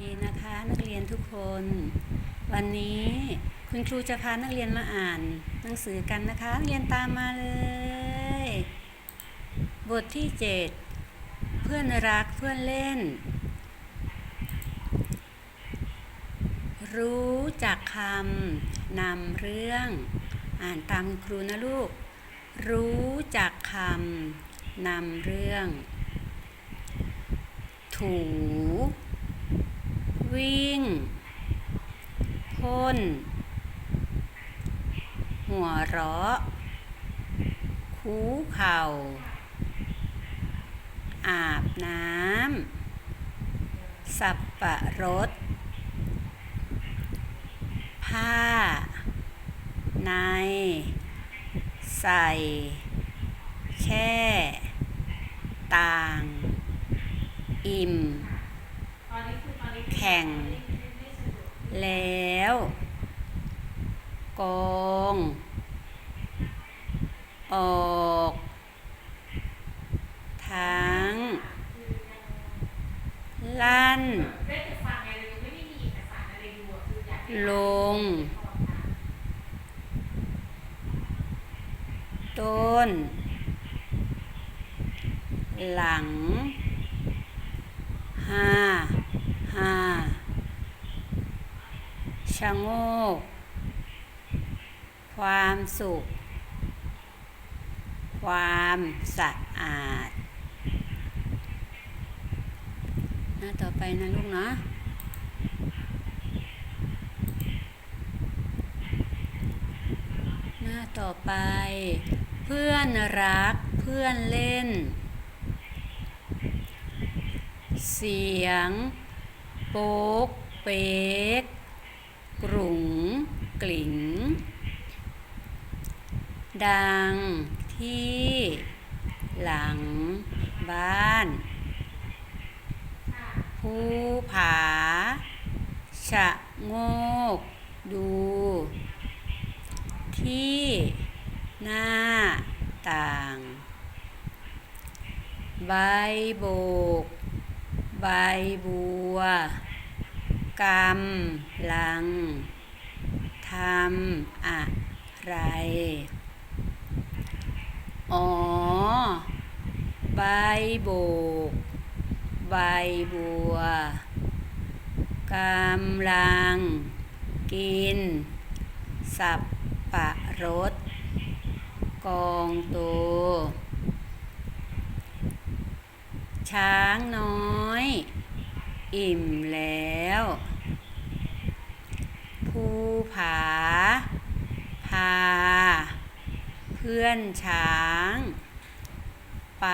ดีนะคะนักเรียนทุกคน วันนี้คุณครูจะพานักเรียนมาอ่าน หนังสือกันนะคะเรียนตามมาเลย บทที่ 7 เพื่อนรักเพื่อนเล่น รู้จักคำนำเรื่อง อ่านตามครูนะลูก รู้จักคำนำเรื่อง ถู วิ่ง พ่น หัวเราะ คูเข่า อาบน้ำ สับปะรด ผ้า ใน ใส่ แช่ ต่าง อิ่ม แข่ง แล้ว กอง ออก ทั้ง ลั่น ลง ต้น หลังห้า ห้าชะโงก ความสุข ความสะอาดหน้าต่อไปนะลูกเนาะหน้าต่อไป เพื่อนรักเพื่อนเล่น เสียง โป๊ก เป๊ก กรุงกลิ่ง ดังที่ หลัง บ้านภูผา ชะโงก ดู ที่ หน้า ต่าง ใบโบก ใบบัวกำลังทำอะไร อ๋อ ใบโบก ใบบัวกำลัง กิน สับปะรด กองโต ช้างน้อย อิ่มแล้ว ภูผา พา เพื่อนช้าง ไป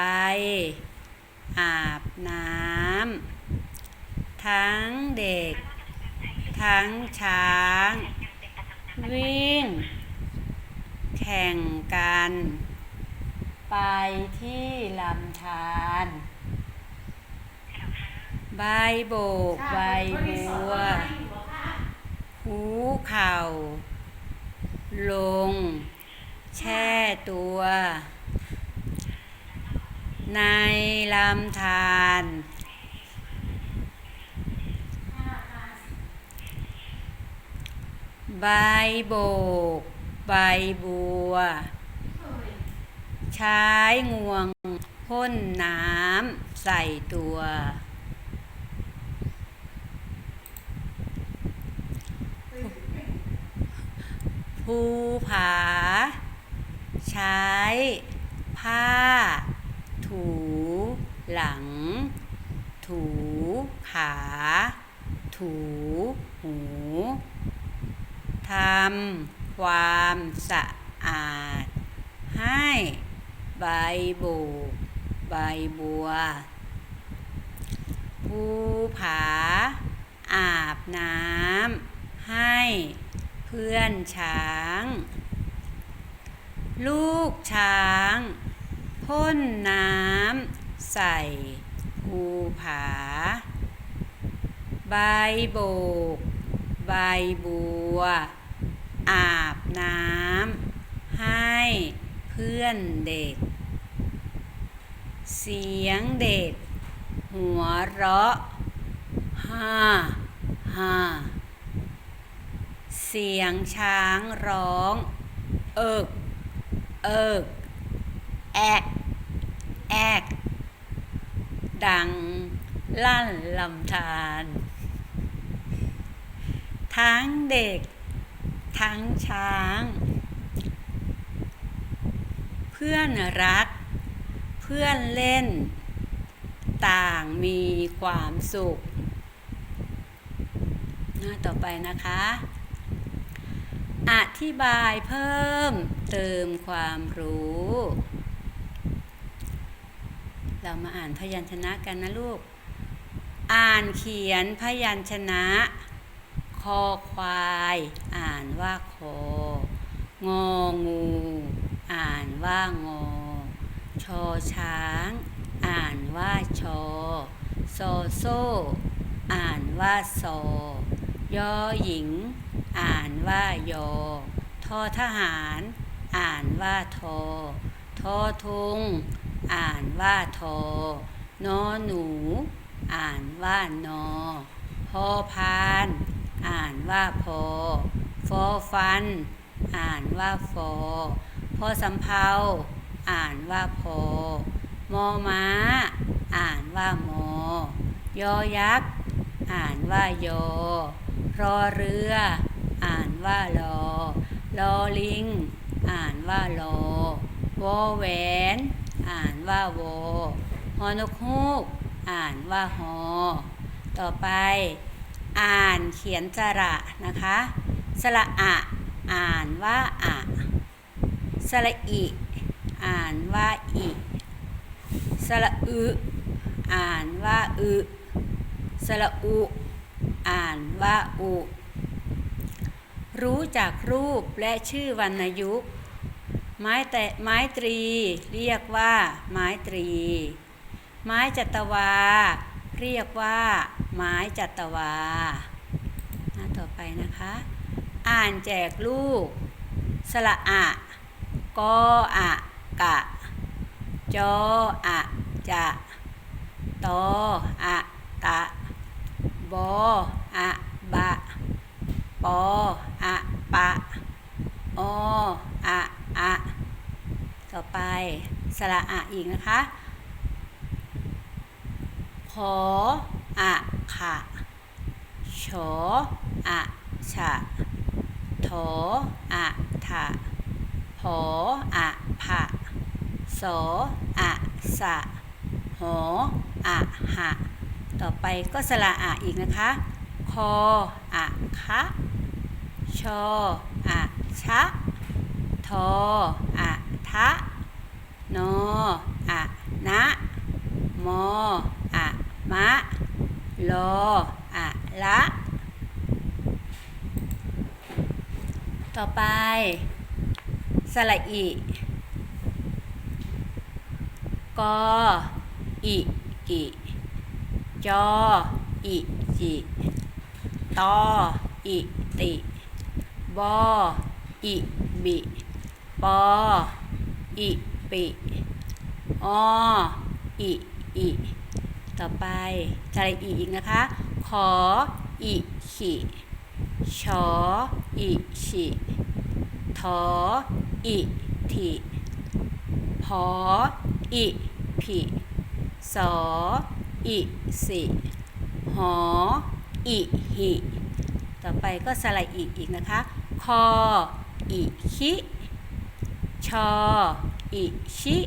อาบน้ำทั้งเด็ก ทั้งช้าง วิ่ง แข่งกัน ไปที่ลำธาร ใบโบก ใบบัว หูเข่า ลง แช่ตัว ในลำธารใบโบก ใบบัว ใช้งวงพ่นน้ำใส่ตัว ภูผา ใช้ ผ้า ถู หลัง ถูขา ถูหูทำความสะอาด ให้ใบโบกใบบัว ภูผา อาบน้ำให้ พื่อนช้าง ลูกช้างพ่นน้ำใส่ภูผา ใบโบก ใบบัว อาบน้ำให้เพื่อนเด็ก เสียงเด็ก หัวเราะห้าห้า สียงช้างร้อง เอิก เอิก แอก แอก ดัง ลั่นลำธารทั้งเด็ก ทั้งช้าง เพื่อนรัก เพื่อนเล่น ต่างมีความสุข หน้าต่อไปนะคะ อธิบายเพิ่มเติมความรู้ เรามาอ่านพยัญชนะกันนะลูก อ่านเขียนพยัญชนะ คอควาย อ่านว่าคององู อ่านว่างอ ชอช้าง อ่านว่าชอโซโซ อ่านว่าโซยอหญิง อ่านว่ายอทอทหาร อ่านว่าทอทอทุง อ่านว่าทอนอหนู อ่านว่านอพอพาน อ่านว่าพอฟอฟัน อ่านว่าฟอพอสำเพาอ่านว่าพอมอม้า อ่านว่ามอยอยักษ์ อ่านว่ายอรอเรือ ว่าลอลอลิง อ่านว่าลอวอแหวน อ่านว่าวอฮอนกฮูก อ่านว่าฮอต่อไป อ่านเขียนสระนะคะ สระอะ อ่านว่าอะสระอิ อ่านว่าอิสระอึอ่านว่าอึสระอุ อ่านว่าอุ รู้จักรูปและชื่อวรรณยุกต์ไม้แต่ไม้ตรี เรียกว่า ไม้ตรี ไม้จัตวา เรียกว่า ไม้จัตวาหน้าต่อไปนะคะ อ่านแจกลูกสระอะกออะกะ จออะจะตออะตะ บออะบะ ออะปะออะอะต่อไปสระอะอีกนะคะ ขออะขะชออะฉะโถอะทะหออะผะสออะสะหออะหะ ต่อไปก็สระอะอีกนะคะ คออะคะ ชออะชะ ทออะทะ นออะนะ มออะมะ ลออะละ ต่อไป สระอิกออิกิจออิจิตออิติ บออิบิปออิปิออิอิต่อไปสระอีอีกนะคะ ขออิขิชออิชิทออิทิพออิผิสออิสิหออิหิต่อไปก็สระอีอีกนะคะ คออิคิชออิชิ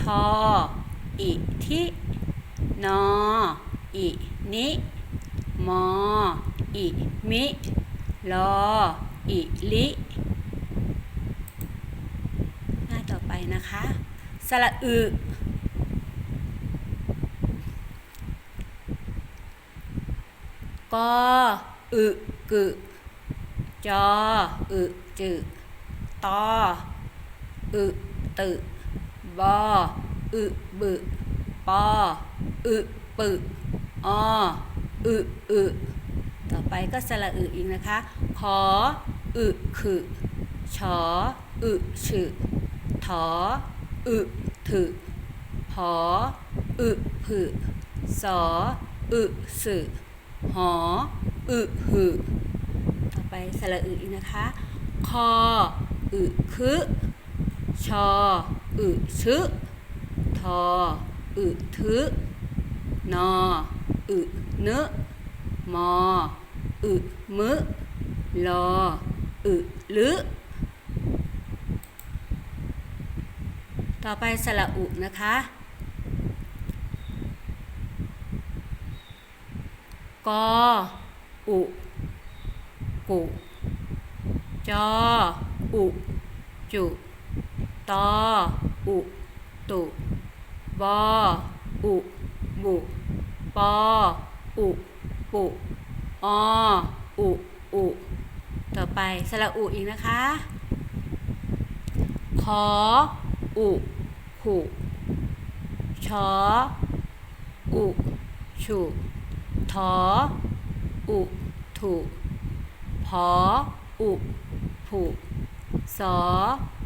ทออิทินออินิมออิมิลออิลิหน้าต่อไปนะคะ สระอึกออึกึ จออึจึตออึตึบออึบึปออึปึออึอึต่อไปก็สระอึอีกนะคะขออึขึชออึฉึถออึถึผออึผึสออึสึหออึหึ ไปสระอึอีกนะคะ คออึคึชออึชึทออึทึนออึนึมออึมึลออึลึต่อไปสระอุนะคะ กออุ กุจออุจุตออุตุบออุบุปออุปุออุอุต่อไปสระอุอีกนะคะขออุขุชออุฉุทออุถุ พออุผุสอ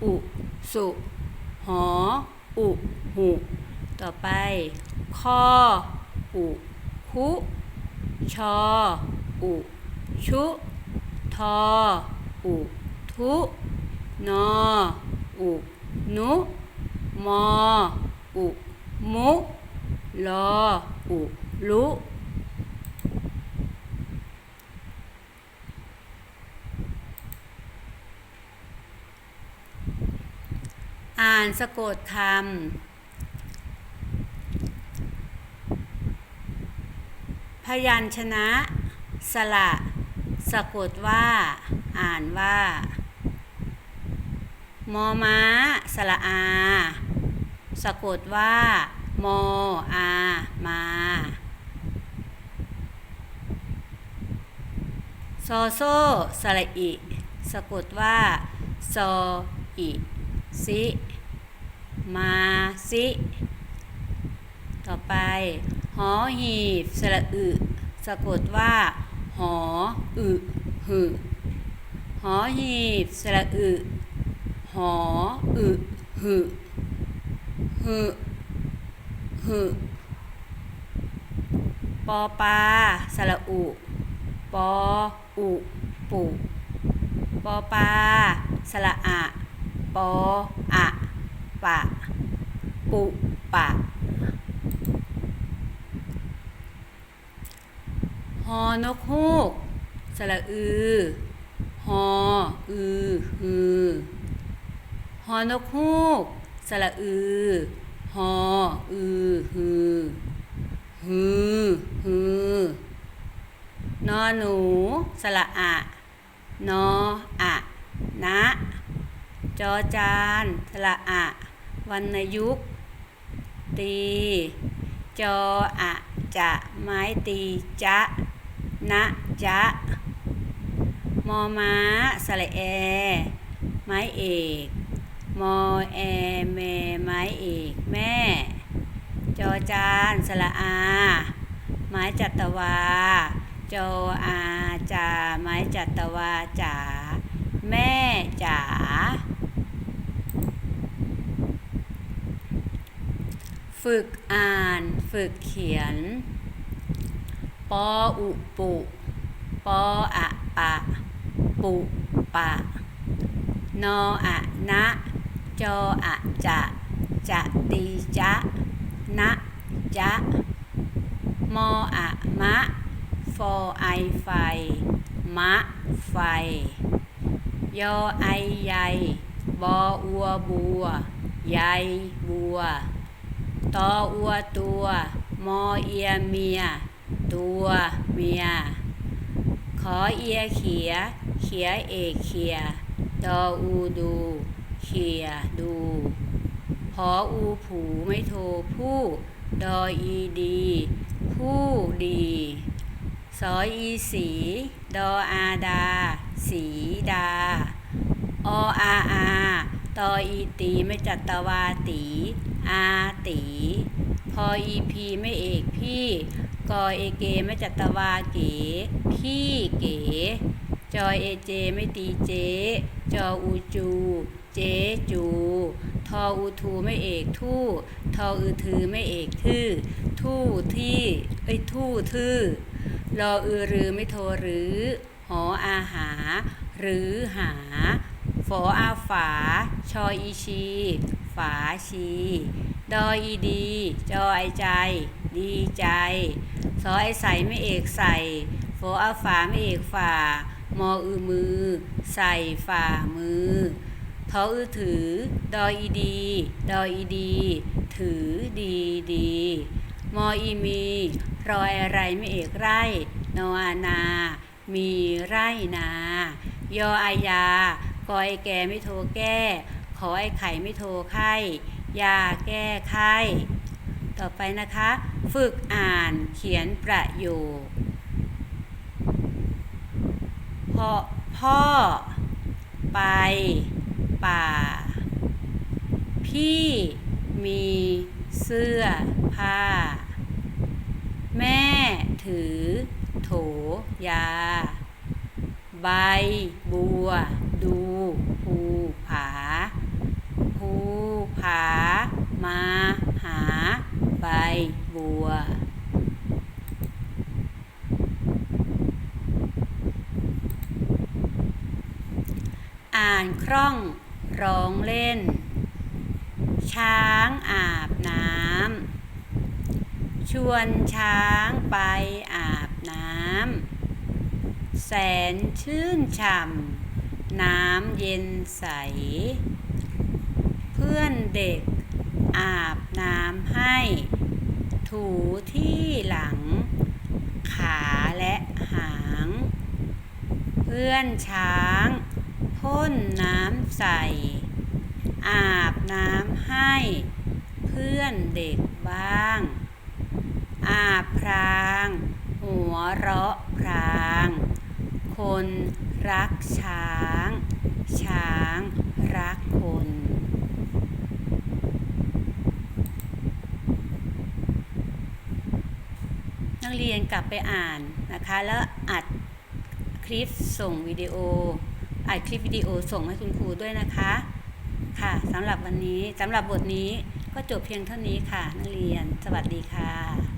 อุสุหออุหุต่อไปคออุคุชออุชุทออุทุนออุนุมออุมุลออุลุ อ่านสะกดคำพยัญชนะสระสะกดว่า อ่านว่า มอม้าสระอา สะกดว่า มออามาโซโซสระอิ สะกดว่าโซออิซิ มาซิ ต่อไป หอหีบสระอึ สะกดว่า หออึหึหอหีบสระอึ หออึหึหึหึปอปลาสระอุ ปออุปุปอปลาสระอะ ปออะ ปะ ปุปะฮอนกฮูก สระอือฮออือฮือฮอนกฮูก สระอือฮออือฮือ ฮือฮือนอหนู สระอะนออะนะ จอจาน สระอะ วรรณยุกตี จออะจะไม้ตีจะนะจะมอม้าสระแอ ไม้เอก มอแอแม่ไม้เอกแม่ จอจานสระอา ไม้จัตวา จออาจาไม้จัตวาจ๋าแม่จ๋า ฝึกอ่านฝึกเขียน ปออุปุ ปออะปะ ปุปะ นออะนะ จออะจะจะตีจะนะจะมออะมะฟอไอไฟ มะไฟ ยอไอใยบออัวบัว ใยบัว ตออัวตัว มอเอียเมีย ตัวเมีย ขอเอียเขีย เขียเอกเขีย ดออูดู เขียดู พออูผูไม่โทผู้ ดออีดี ผู้ดีสออีสี ดออาดา สีดา ออาอา ตออีตีไม่จัตวาตี อาตี พออีพีไม่เอกพี่ กอเอเกไม่จัตวาเก๋ พี่เก๋ จอเอเจไม่ตีเจ จออูจู เจจู ทออูทูไม่เอกทู่ ทออือถือไม่เอกทื่อ ทู่ที่ เอ้ยทู่ทื่อ รออือรือไม่โทรหรือ หออาหา หรือหา ฝออาฝา ชออีชี ฝาชี ดออีดี จอไอใจ ดีใจ สอไอใส่ไม่เอกใส่ฝออาฝาไม่เอกฝ่า มออือมือ ใส่ฝ่ามือทออือถือ ดออีดี ดออีดี ถือดีดี มออีมี รอยอะไรไม่เอกไร่ นออานา มีไร่นายออายา กอไอแกไม่โทรแก้ ขอไอไข่ไม่โทรไข้ยาแก้ไข้ต่อไปนะคะ ฝึกอ่านเขียนประโยคพ่อพ่อ ไป ป่า พี่มีเสื้อผ้า แม่ถือ โถยา ใบบัว ดูภูผาภูผา มาหา ใบบัวอ่านคล่องร้องเล่น ช้างอาบน้ำชวนช้างไปอาบน้ำแสนชื่นฉ่ำ น้ำเย็นใส เพื่อนเด็กอาบน้ำให้ ถูที่หลัง ขาและหาง เพื่อนช้างพ่นน้ำใส่อาบน้ำให้ เพื่อนเด็กบ้าง อาบพราง หัวเราะพราง คน รักช้าง ช้างรักคน นักเรียนกลับไปอ่านนะคะ แล้วอัดคลิปส่งวิดีโออัดคลิปวิดีโอส่งให้คุณครูด้วยนะคะ ค่ะสำหรับวันนี้สำหรับบทนี้ก็จบเพียงเท่านี้ค่ะ นักเรียน สวัสดีค่ะ